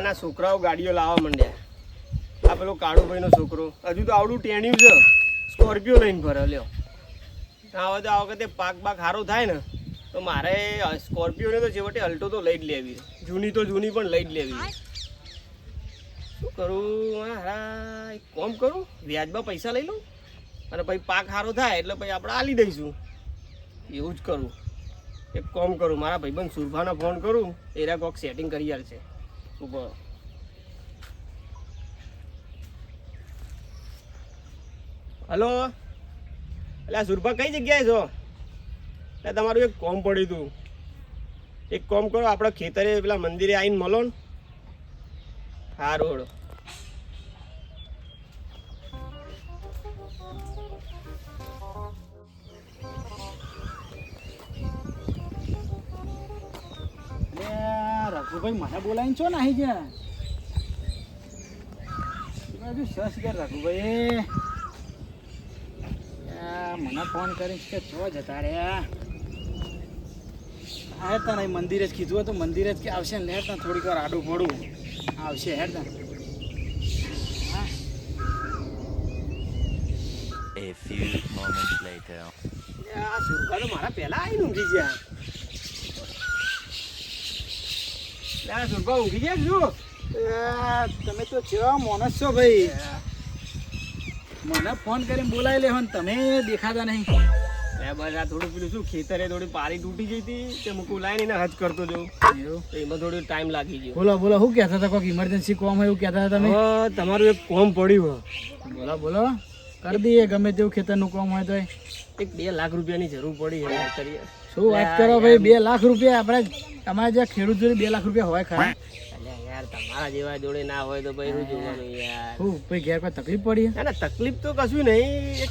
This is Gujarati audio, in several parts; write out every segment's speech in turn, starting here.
એના છોકરાઓ ગાડીઓ લાવવા માંડ્યા. આ પેલો કાળુભાઈનો છોકરો. હજુ તો આવડું ટેણ્યું છે. સ્કોર્પિયો લઈને ભરે લ્યો. હવે તો આ વખતે પાક બાક સારો થાય ને, તો મારે સ્કોર્પિયોને તો છેવટે અલ્ટો તો લઈ જ લેવી. જૂની તો જૂની પણ લઈ જ લેવી. શું કરું? હા એક કોમ કરું. વ્યાજમાં પૈસા લઈ લઉં અને પછી પાક સારો થાય એટલે પછી આપણે આલી દઈશું. એવું જ કરું. એક કોમ કરું. મારા ભાઈબંધ સુરભાના ફોન કરું. એરા કોક સેટિંગ કરી આલશે. રહો. હલો એટલે સુરભા કઈ જગ્યાએ છો? એટલે તમારું એક કોમ પડ્યું હતું. એક કોમ કરો, આપણે ખેતરે પેલા મંદિરે આવીને મળો ને. સારું રઘુભાઈ મને બોલાવીને છો ને અહીં ગયા બાજુ સસ કર રઘુભાઈ મને ફોન કરીશ કે છો જતા રહ્યા. હા તને મંદિરે જ કીધું હતું મંદિરે જ કે આવશે ને ને થોડીક વાર આડું પડું આવશે હેડ તને. હા A few moments later. આ સુરભા તો મારા પહેલા આવીને ઊંઘી ગયા એટલે આ સુરભા ઊંઘી ગયા શું તમે તો કેવા માણસ છો ભાઈ? મને ફોન કરીને બોલાવી લેવો તમે દેખાતા નહીં. એ બસ આ થોડું પેલું શું ખેતરે થોડી પારી તૂટી ગઈ હતી તે મૂકું લાઈને એને હજ કરતો જવું એમાં થોડો ટાઈમ લાગી ગયો. બોલો બોલો શું કહેતા હતા? કોઈક ઇમરજન્સી કોમ હોય એવું કહેતા હતા તમે? તમારું એક કોમ પડ્યું બોલો બોલો. કરી દઈએ ગમે તેવું ખેતરનું કામ હોય તો એક બે લાખ રૂપિયાની જરૂર પડી કરીએ. શું વાત કરો ભાઈ બે લાખ રૂપિયા આપણે તમારા જ્યાં ખેડૂત જોડે બે લાખ રૂપિયા હોય ખરા. યાર તમારા જેવા જોડે ના હોય તો ભાઈ જોવાનું યાર. શું ભાઈ ઘેર કોઈ તકલીફ પડી? ના ના તકલીફ તો કશું નહીં.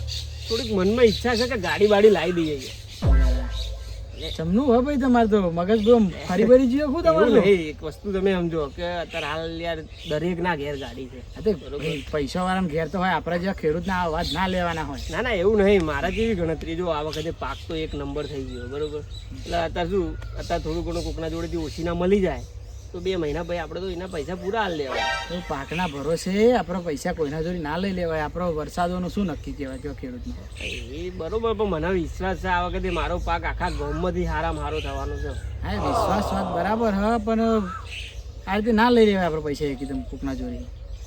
થોડીક મનમાં ઈચ્છા છે કે ગાડી બાડી લાવી દઈએ. જમનું હોય ભાઈ તમારે તો મગજ બહુ ફરી ફરી જીવો શું તમારે એક વસ્તુ તમે સમજો કે અત્યારે હાલ યાર દરેક ના ઘેર ગાડી છે. તો પૈસા વાળા ઘેર તો હોય આપણા જેવા ખેડૂતના અવાજ ના લેવાના હોય. ના ના એવું નહીં મારા જેવી ગણતરી જો આ વખતે પાક તો એક નંબર થઈ ગયો બરોબર? એટલે અત્યારે શું અત્યારે થોડું ઘણું કોકના જોડેથી ઓછી ના મળી જાય. તો બે મહિના પછી આપણે તો એના પૈસા પૂરા હાલ લેવાય પાકના ભરોસે આપણા પૈસા કોઈના જોડે ના લઈ લેવાય. આપણો વરસાદોનું શું નક્કી કહેવાય કયો ખેડૂતનું? એ બરોબર પણ મને વિશ્વાસ છે આ વખતે મારો પાક આખા ગામમાંથી હારા મારો થવાનો છે. હા વિશ્વાસ વાત બરાબર હ પણ આ રીતે ના લઈ લેવાય આપણે પૈસા એકદમ કોકના જોડે.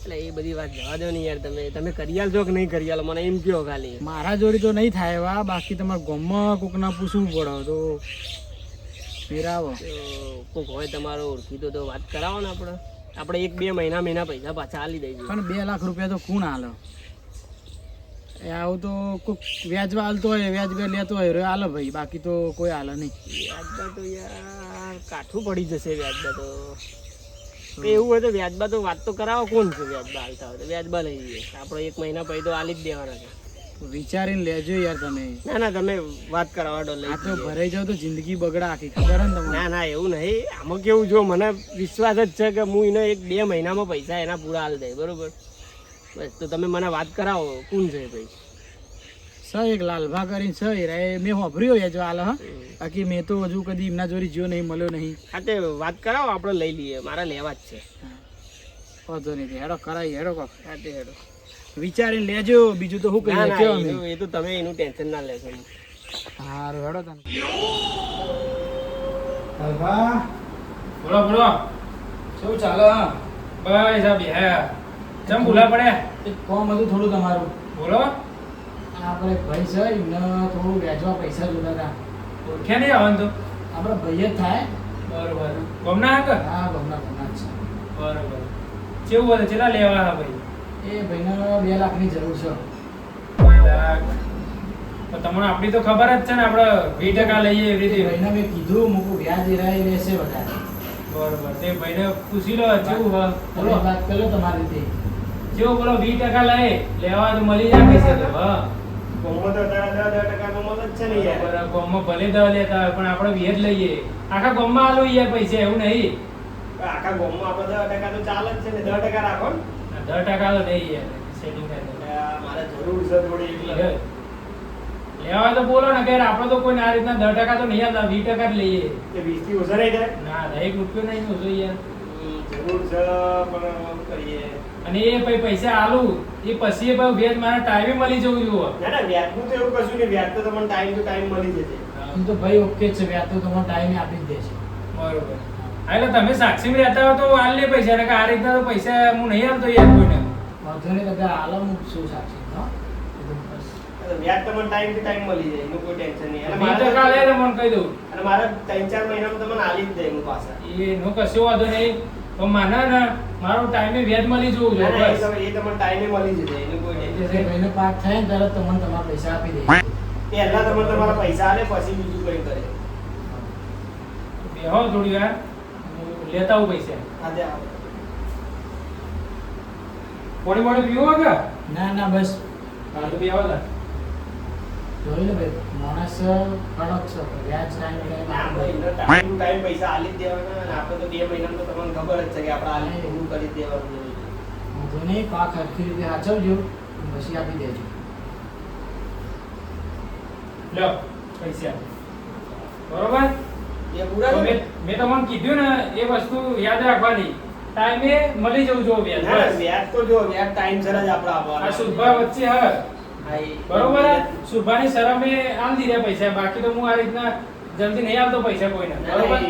એટલે એ બધી વાત જવા દો ને યાર તમે. તમે કરી છો કે નહીં કરી આલો મને એમ કહો ખાલી. મારા જોડે તો નહીં થાય એવા. બાકી તમારે ગામમાં કોકના પૂછવું પડે. તો ફેરાવો. કોક હોય તમારો ઓળખીતો તો વાત કરાવો ને આપણે. આપણે એક બે મહિના મહિના પૈસા પાછા આલી દઈએ પણ બે લાખ રૂપિયા તો કોણ હાલો એ આવું તો કોઈક વ્યાજવા હાલતો હોય વ્યાજ બે લેતો હોય હાલો ભાઈ. બાકી તો કોઈ હાલે નહીં. વ્યાજબા તો યાર કાઠું પડી જશે વ્યાજબા તો. એવું હોય તો વ્યાજબા તો વાત તો કરાવો કોણ છે વ્યાજબા હાલતા હોય તો. વ્યાજબા લઈ જઈએ આપણે એક મહિના પછી તો આલી જ દેવાના છે. વિચારીને લેજો યાર તમે. ના ના તમે વાત કરાવવા દો લઈ આ તો. ભરાઈ જાવ તો જિંદગી બગડા આખી ખબર ને તમને? ના ના એવું નહીં. આમાં કેવું જો મને વિશ્વાસ જ છે કે હું એને એક બે મહિનામાં પૈસા એના પૂરા હાલ દે બરોબર? બસ તો તમે મને વાત કરાવો કોણ છે ભાઈ? સ એક લાલભા કરીને સ એ રે મેં હોભર્યો યાર જો હાલ હા. બાકી મેં તો હજુ કદી એમના જોડે જ્યો નહીં મળ્યો નહીં. હા તે વાત કરાવો આપણે લઈ લઈએ મારા લેવા જ છે. વાંધો નહીં હેડો કરાય હેડો કહો તે હેડો. વિચારીને લેજો બીજું તો શું ના કહીએ ના અમે એ તો તમે એનું ટેન્શન ના લેશો સારું હેડો તને લાલભા બોલો બોલો. શું ચાલે બસ આ બે જમ ભૂલા પડે? એક કોમ હતું થોડું તમારું. બોલો. આપણે ભાઈ છે એમને થોડું વેચવા પૈસા જોતા હતા. ઓળખ્યા નહીં આવવાનું તો? આપણે ભાઈ જ થાય. બરોબર. ગમના હા હા ગમના ગમના છે. બરોબર. કેવું બોલે ચેલા લેવા હા ભાઈ? એ ભાઈને બે લાખની જરૂર છે. બે લાખ? તમને આપણી તો ખબર જ છે ને આપણે વીસ ટકા લઈએ એવી રીતે. ભાઈને મેં કીધું મૂકું વ્યાજ એરાય રહેશે વધારે. બરોબર. તે ભાઈને પૂછી લો કેવું હ બોલો. વાત કરો તમારી રીતે. કેવું બોલો વીસ ટકા લઈ લેવા તો મળી જાય પૈસા તો હા. ગામમાં ભલે દવા લેતા હોય પણ આપણે વેજ લઈએ. આખા ગામમાં આલો યાર પૈસા એવું નહીં. આખા ગામમાં આપણે દસ ટકા તો ચાલે જ છે ને દસ ટકા રાખો ને. દસ ટકા તો નહીં યાર સેટિંગ થાય મારે જરૂર છે થોડી એટલે લેવા તો બોલો ને કે આપણે તો કોઈ આ રીતના દસ ટકા તો નહીં આવતા વીસ ટકા જ લઈએ. વીસથી ઓછા રહી જાય ના એક રૂપિયો નહીં ઓછો યાર જરૂર છે પણ કરીએ. અને એ પછી પૈસા આલું એ પછી એ ભાઈ વ્યાજ મારા ટાઈમે મળી જવું જોઈએ. ના ના વ્યાજનું તો એવું કશું નહીં વ્યાજ તો તમને ટાઈમ ટુ ટાઈમ મળી જશે. એમ તો ભાઈ ઓકે છે વ્યાજ તો તમને ટાઈમે આપી જ દેશે. બરોબર. એટલે તમે સાક્ષી રહેતા હો તો હાલ લે પૈસા નકર આ રીતના તો પૈસા હું નહીં આપતો યાર કોઈને. વાંધો નહીં તો આલમ શું સાક્ષી હો. એ તો બસ. એટલે વ્યાજ તમને ટાઈમ ટુ ટાઈમ મળી જાય એનું કોઈ ટેન્શન નહીં. અને વીસ ટકા લે મને કહી દઉં. અને મારે ત્રણ ચાર મહિનામાં તમને આલી જ દે એનું પાછા. એ નો કશો વાંધો નહીં. પણ મને ને મારો ટાઈમે વ્યાજ મળી જવું જોઈએ એ બસ. એ તમને ટાઈમે મળી જશે એનું કોઈ ટેન્શન થાય ને તરત તમને તમારા પૈસા આપી દે. પહેલા તમે તમારા પૈસા આલે પછી બીજું કંઈ કરે. બેહો થોડી વાર. લેતા હું પૈસા. આજે આવો. પાણી પાણી પીવો કે ના ના બસ. હા તો પીવા લા જોઈ લે ભાઈ માણસ કડક છે વ્યાજ ટાઈમ ટાઈમ ટાઈમ પૈસા આલી જ દેવાના અને આપણે તો બે મહિનામાં તો તમને ખબર જ છે કે આપણે આલી પૂરું કરી જ દેવાનું હું તો નહીં પાક હરખી રીતે સાચવજો પછી આપી દેજો. લો પૈસા. બરોબર? મેં મેં તમને કીધું ને એ વસ્તુ યાદ રાખવાની. ટાઈમે મળી જવું જો વ્યાજ બસ. વ્યાજ તો જો વ્યાજ ટાઈમસર જ આપણે આવવાનો આ સુભા વચ્ચે હ. બરોબર સુભાની શરમે આમ દીધા પૈસા બાકી તો હું આ રીતના જલ્દી નહીં આવતો પૈસા કોઈને. બરોબર?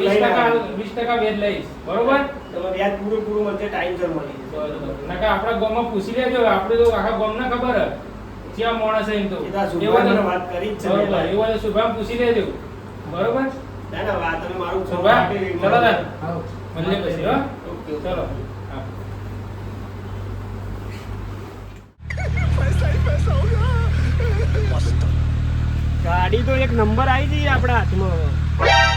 વીસ ટકા. વીસ ટકા વ્યાજ લઈશ. બરોબર? વ્યાજ પૂરું પૂરું વચ્ચે ટાઈમસર મળી જશે. નકા આપણા ગામમાં પૂછી લેજો આપણે તો આખા ગામને ખબર હે. ક્યાં માણસ એમ તો. એવું વાત કરી જ છે બરોબર. એવું પૂછી લેજો. બરોબર? ના, ના, વાત તમે મારું ચલો તાર મળીએ પછી હો. Okay, okay. ચલો. ગાડી તો એક નંબર આવી જઈએ આપણા હાથમાં.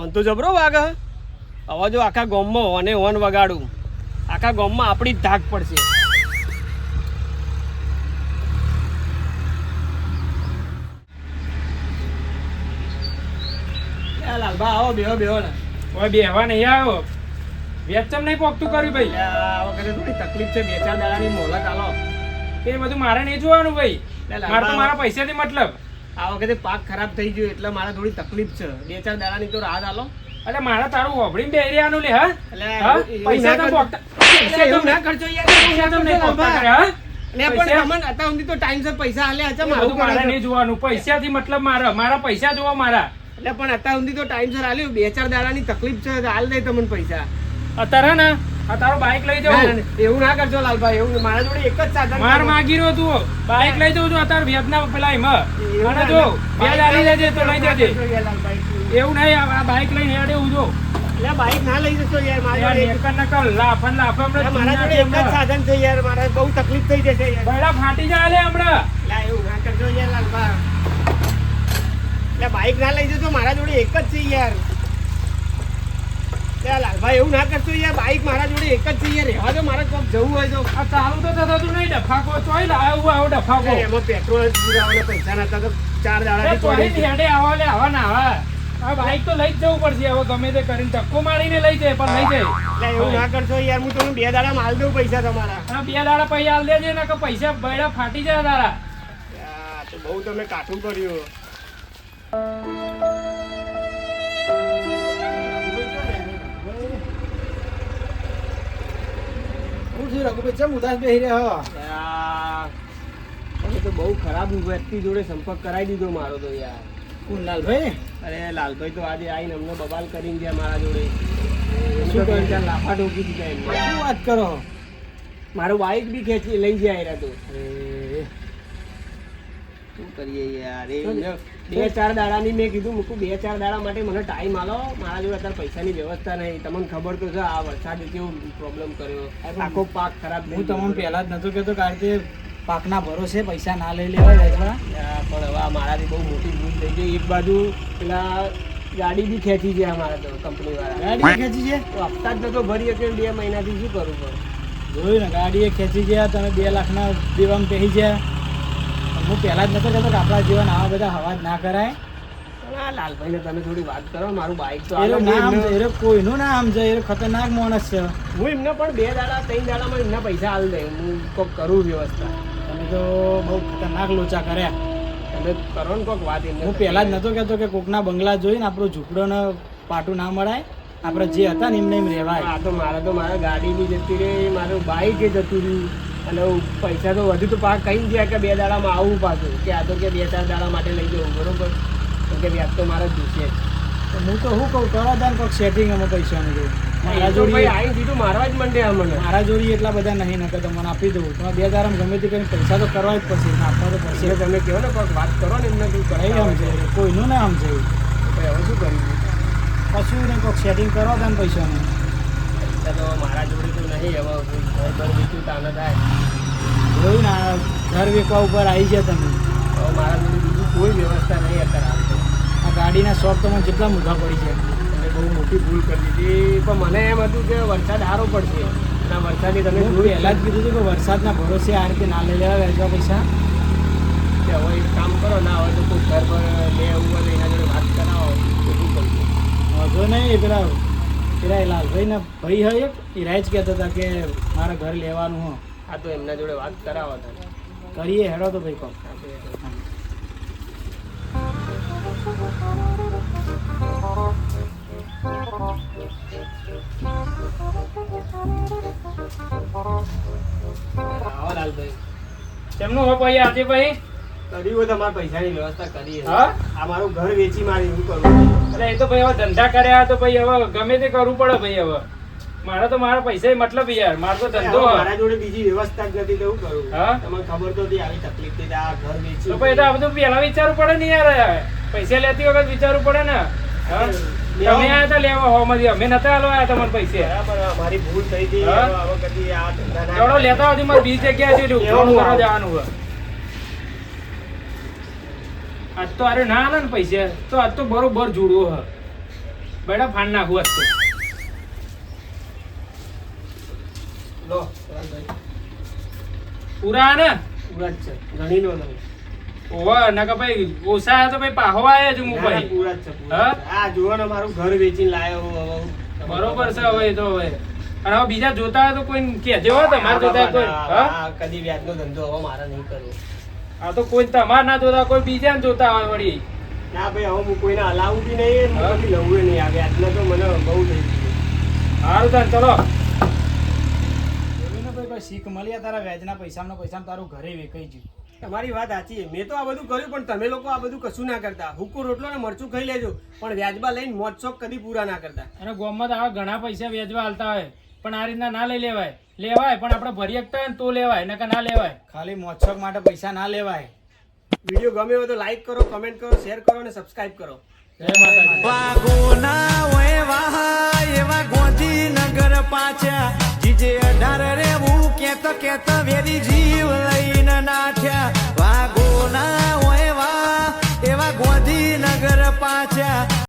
હવે. ફોન તો જબરો વાગે. હવે જો આખા ગામમાં હોને હોન વગાડું. આખા ગામમાં આપણી જ ધાક પડશે. આવો બેહો બેહો ને. બેહવા નહીં આવ્યો. વ્યાજ નહીં પોકતું કર્યું ભાઈ. આ વખતે થોડી તકલીફ છે બે ચાર દાડાની આલો. એ બધું મારે નહીં જોવાનું ભાઈ. મારે તો મારા પૈસાથી મતલબ. આ વખતે પાક ખરાબ થઈ ગયો એટલે મારે થોડી તકલીફ છે. બે ચાર દાડાની તો રાહત આલો. એટલે મારે તારું હોભળીને બેહી રહેવાનું લે હા? પૈસા ના તો પૈસા તો ના ખર્ચો યાર. પૈસા તો નહીં પોકતા કરે હા? બે ચાર દાડાની તકલીફ છે હાલ દે તમને પૈસા. અત્યારે ને. તારો બાઇક લઈ એવું ના કરજો લાલભાઈ એવું મારા જોડે એક જ સાધન માર માગી રહ્યો તું. બાઇક લઈ જવું છું અત્યારે વ્યાજના પેલા એમાં. એવું જો વ્યાજ આલી જજે તો લઈ જજે. એવું નહીં આ બાઇક લઈને હેડે હું જો. બાઈક ના લઈ જશો યાર મારા જોડે લાફન લાફન મારા જોડે એક જ સાધન છે યાર મારે બહુ તકલીફ થઈ જશે યાર. બૈડા ફાટી જાય લે હમણાં. લા એવું ના કરજો યાર લાલભા. બાઈક ના લઈ જજો મારા જોડે એક જ છે યાર. લાલભાઈ એવું ના કરશો યાર બાઈક મારા જોડે એક જ છે યાર રહેવા દો મારે કોક જવું હોય તો. આ તો થતું નહીં ડફાકો ચોય લાવ્યો આવો ડફાકો. એમાં પેટ્રોલ જ પુરાવાના પૈસા નતા તો ચાર છે. હેડે આવા લે આવા ના આવા. આ બાઈક તો લઈ જ જવું પડશે હવે ગમે તે કરીને ધક્કો મારીને લઈ જાય પણ લઈ જાય. એટલે એવું ના કરશો યાર હું તમને બે દાડા માલ દઉં પૈસા તમારા. બે દાડા પૈસા આલ દેજે ને કે પૈસા બૈડા ફાટી જાય તારા. તો બહુ તમે કાઠું કર્યું. છું રઘુભાઈ ચમ ઉદાસ બેહી રહ્યો. તમે તો બહુ ખરાબ વ્યક્તિ જોડે સંપર્ક કરાવી દીધો મારો તો યાર. કુંડાલભાઈ અરે લાલભાઈ તો આજે આવીને અમને બબાલ કરીને ગયા મારા જોડે. શું કહ્યું? ત્યાં લાફા ઠોકી દીધા એમને. શું વાત કરો. મારું બાઇક બી ખેંચી લઈ જાય રહ્યા તો. શું કરીએ યાર? એ બે ચાર દાડાની મેં કીધું મૂકું બે ચાર દાડા માટે મને ટાઈમ આલો. મારા જોડે અત્યારે પૈસાની વ્યવસ્થા નહીં. તમને ખબર તો છે આ વરસાદે કેવો પ્રોબ્લેમ કર્યો. આખો પાક ખરાબ હું. તમને પહેલા જ નતો કહેતો કારણ કે પાકના ભરોસે પૈસા ના લઈ લેવાય વેચવા. પણ હવે મારાથી બહુ મોટી ભૂલ થઈ ગઈ. એક બાજુ પેલા ગાડી બી ખેંચી છે અમારા તો કંપની વાળા. ગાડી ખેંચી છે? તો હપ્તા જ નતો ભરી શકે બે મહિનાથી શું કરવું પડે જોયું ને ગાડીએ ખેંચી ગયા તમે બે લાખના દેવામાં પહેરી ગયા. હું પહેલા જ નતો કહેતો કે આપણા જીવન આવા બધા હવા ના કરાય. પણ આ લાલભાઈને તમે થોડી વાત કરો મારું બાઈક તો એરો આલો. ના હું સમજે એમને- કોઈનું ના સમજે એરો ખતરનાક માણસ છે. હું એમને પણ બે દાડા ત્રણ દાડામાં એમના પૈસા આવી દે હું કોક કરું વ્યવસ્થા. તમે તો બહુ ખતરનાક લોચા કર્યા. તમે કરો ને કોક વાત એમને હું પહેલા જ નતો કહેતો કે કોકના બંગલા જોઈને આપણું ઝૂંપડો ને પાટું ના મળાય. આપણે જે હતા ને એમને એમ રહેવાય. આ તો મારે તો મારા ગાડી બી જતી રહી મારું બાઈક એ જતું રહ્યું. અને હું પૈસા તો વધુ તો પાક કહી ગયા કે બે દાડામાં આવું પાછું. કે આ તો કે બે ચાર દાડા માટે લઈ જવું બરોબર? તો કે વ્યાજ તો મારે જોશે. હું તો શું કહું કરો તાન કોઈ સેટિંગ અમે પૈસાનું નહીં મારા જોડી આઈને સીધું મારવા જ મંડે અમને. મારા જોડી એટલા બધા નહીં નકર તમને આપી દઉં. તમે બે દારામ ગમે તે કરીને પૈસા તો કરવા જ પડશે આપવા તો પડશે. તમે કહો ને કોઈક વાત કરો ને એમને તું કરાવી હોય સમજે કોઈનું ના સમજે તો હવે શું કરવું કશું ને કોઈક સેટિંગ કરો પૈસા પૈસાનું. પૈસા તો મારા જોડે તો નહીં હવે ઘર પર વેચ્યું તાને થાય. જોયું ને ઘર વેચવા ઉપર આવી ગયા તમે. હવે મારા જોડે બીજું કોઈ વ્યવસ્થા નહીં અત્યારે તો. આ ગાડીના શોખ તમે જેટલા મોટા પડી છે. એટલે બહુ મોટી ભૂલ કરી દીધી. પણ મને એમ હતું કે વરસાદ સારો પડશે. ના વરસાદની તમે જોઈ પહેલા જ કીધું હતું કે વરસાદના ભરોસે આ રીતે ના લઈ લેવા વેચવા પૈસા. કે હવે એક કામ કરો ના હોય તો કોઈ ઘર પર લે એવું હોય તો એના જોડે વાત કરાવો. તો શું કરું વાંધો નહીં એ પેલા પેલા એ લાલભાઈના ભાઈ હોય એક એ રાય જ કહેતા હતા કે મારે ઘર લેવાનું હો. આ તો એમના જોડે વાત કરાવો તમે. કરીએ હેડો તો ભાઈ કોક આવો લાલભાઈ. તેમનું હો ભાઈ આજે ભાઈ? કર્યું હોય તમારા પૈસાની વ્યવસ્થા કરી હા? આ મારું ઘર વેચી મારી હું કરું અરે એ તો ભાઈ હવે ધંધા કર્યા તો ભાઈ હવે ગમે તે કરવું પડે ભાઈ હવે. મારે તો મારા પૈસા મતલબ યાર મારો તો ધંધો મારા જોડે બીજી વ્યવસ્થા જ નથી તો હું કરું? હા? તમને ખબર તો હતી આવી તકલીફ થઈ આ ઘર વેચી તો ભાઈ તો આ બધું પહેલા વિચારવું પડે ને યાર પૈસા લેતી વખત વિચારવું પડે ને. તમે આયા હતા લેવા હોમાંથી અમે નતા આલો આયા તમારા પૈસે. બરાબર મારી ભૂલ થઈ હતી. લેતા હતી મારે બીજી જગ્યાએ જવાનું હોય આજ તો અરે ના આલે ને પૈસા. તો આજ તો બરોબર જોડવો હ. બેટા ફાન નાખું આજ તો. લો પૂરા ને? પૂરા જ છે. ગણી લો તમે. ઓવા નકા ભાઈ ઓછા તો ભાઈ પાહો આયા છું હું ના, ના, ભાઈ. પૂરા જ છે પૂરા આ જુઓ ને મારું ઘર વેચીને લાયો હું બરોબર છે હવે તો હવે. અને હવે બીજા જોતા હોય તો કોઈ કહેજો તમારે જોતા કોઈ. ના, હા? કદી વ્યાજનો ધંધો હવે મારે નહીં કરવો. આ તો કોઈ તમારે ના જોતા કોઈ બીજા ને જોતા હોય વળી. ના ભાઈ હવે હું કોઈને હલાવું બી નહીં લઉં ય નહીં આવે વ્યાજનો તો મને બહુ થઈ ગયું. સારું તાર ચલો. શીખ મળ્યા તારા વ્યાજના પૈસાનો પૈસા તારું ઘરે વેચાઈ ગયું. તમારી વાત સાચી છે. મેં તો આ બધું કર્યું પણ તમે લોકો આ બધું કશું ના કરતા. હુક્કો રોટલો ને મરચું ખાઈ લેજો. પણ વ્યાજબા લઈને મોજ શોખ કદી પૂરા ના કરતા. અને ગોમમાં તો આવા ઘણા પૈસા વ્યાજબા હાલતા હોય. પણ આ રીતના ના લઈ લેવાય. લેવાય પણ આપણે ભરી શકતા હોય તો લેવાય નકર ના લેવાય. ખાલી મોચક માટે પૈસા ના લેવાય. વીડિયો ગમે હોય તો લાઈક કરો કમેન્ટ કરો શેર કરો અને સબસ્ક્રાઇબ કરો. ગોંધીનગર પાછા. જીજે અઢાર રેવું કેત કેત વેરી જીવ લઈને નાઠ્યા વાગોના હોય વાહ એવા ગોંધીનગર પાછા.